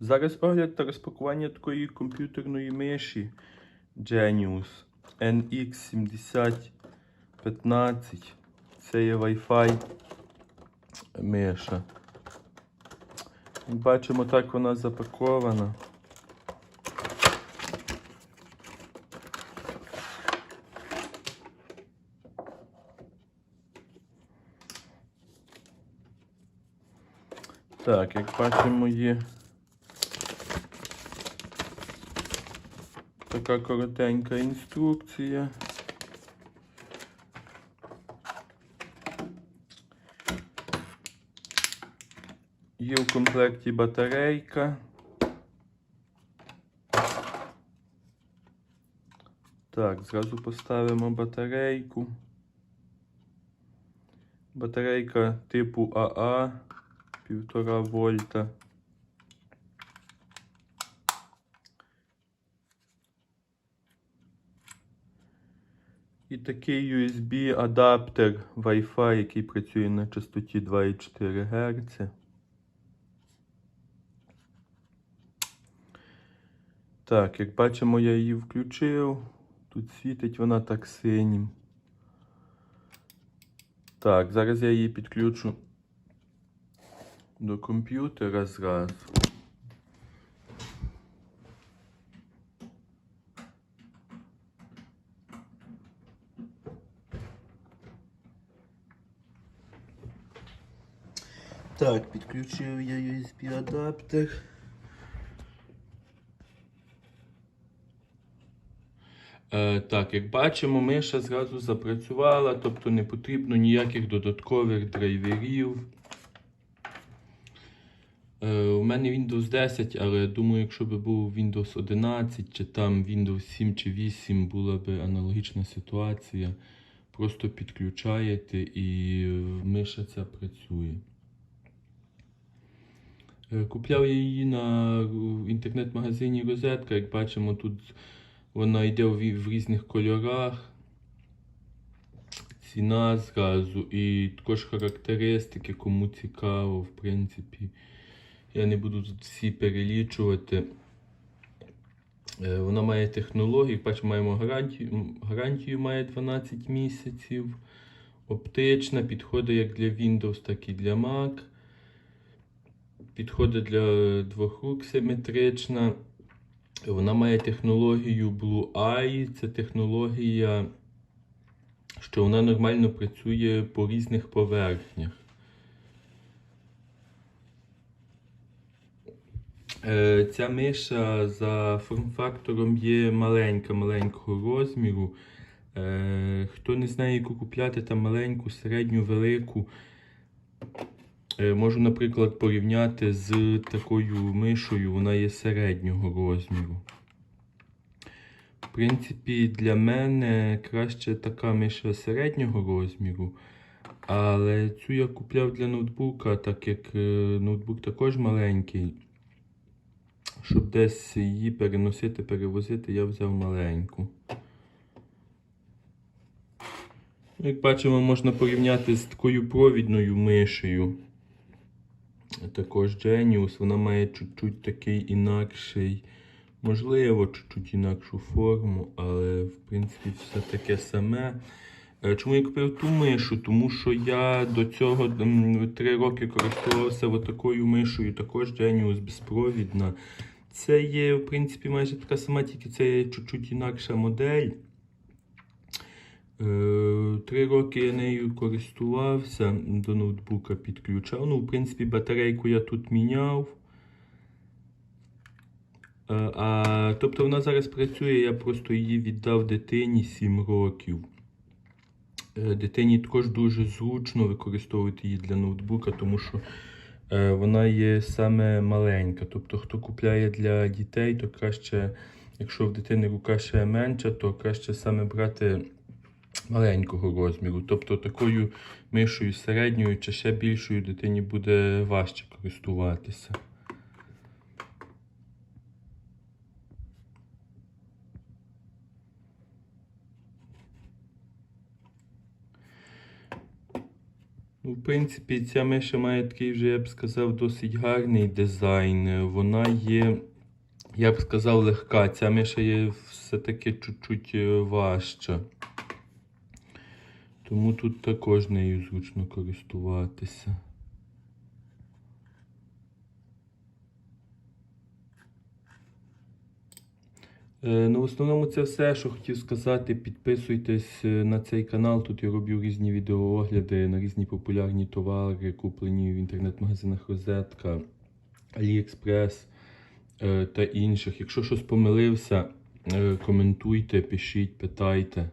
Зараз огляд та розпакування такої комп'ютерної миші Genius NX7015. Це є Wi-Fi миша. Бачимо, так вона запакована. Так, як бачимо, є така коротенька інструкція. Є в комплекті батарейка. Так, зразу поставимо батарейку. Батарейка типу АА 1,5 вольта. І такий USB адаптер Wi-Fi, який працює на частоті 2,4 Гц. Так, як бачимо, я її включив. Тут світить вона так синім. Так, зараз я її підключу до комп'ютера зразу. Так, підключив я USB адаптер. Е, так, як бачимо, миша зразу запрацювала, тобто не потрібно ніяких додаткових драйверів. Е, у мене Windows 10, але думаю, якщо б був Windows 11 чи там Windows 7 чи 8 була б аналогічна ситуація. Просто підключаєте і миша ця працює. Е, Купляв її на інтернет-магазині Розетка. Як бачимо, тут вона йде в, різних кольорах. Ціна зразу і також характеристики, кому цікаво, в принципі. Я не буду тут всі перелічувати. Е, Вона має технологію, бачимо, маємо гарантію. Гарантію має 12 місяців. Оптична, підходить як для Windows, так і для Mac. Підходить для двох рук симетрична. Вона має технологію Blue Eye. Це технологія, що вона нормально працює по різних поверхнях. Е, Ця миша за форм-фактором є маленька, маленького розміру. Е, Хто не знає, яку купляти, там маленьку, середню, велику. Е, Можу, наприклад, порівняти з такою мишою, вона є середнього розміру. В принципі, для мене краще така миша середнього розміру. Але цю я купляв для ноутбука, так як е, ноутбук також маленький. Щоб десь її переносити, перевозити, я взяв маленьку. Як бачимо, можна порівняти з такою провідною мишею. Також Genius, вона має чуть-чуть такий інакший, можливо, чуть-чуть інакшу форму, але в принципі все таке саме. Е, Чому я купив ту мишу? Тому що я до цього три роки користувався такою мишою, також Genius безпровідна. Це є, в принципі, майже така сама, тільки це є чуть-чуть інакша модель. Е, Три роки я нею користувався, до ноутбука підключав. Ну, в принципі, батарейку я тут міняв. Е, А, тобто вона зараз працює, я просто її віддав дитині 7 років. Е, Дитині також дуже зручно використовувати її для ноутбука, тому що вона є саме маленька. Тобто, хто купляє для дітей, то краще, якщо в дитини рука ще менша, то краще саме брати маленького розміру. Тобто такою мишою середньою чи ще більшою дитині буде важче користуватися. Ну, В принципі, ця миша має такий вже, я б сказав, досить гарний дизайн. Вона є, я б сказав, легка. Ця миша є все-таки чуть-чуть е, важча. Тому тут також нею зручно користуватися. Е, Ну, в основному це все, що хотів сказати. Підписуйтесь е, на цей канал. Тут я роблю різні відеоогляди на різні популярні товари, куплені в інтернет-магазинах Розетка, AliExpress е, та інших. Якщо щось помилився, коментуйте, пишіть, питайте.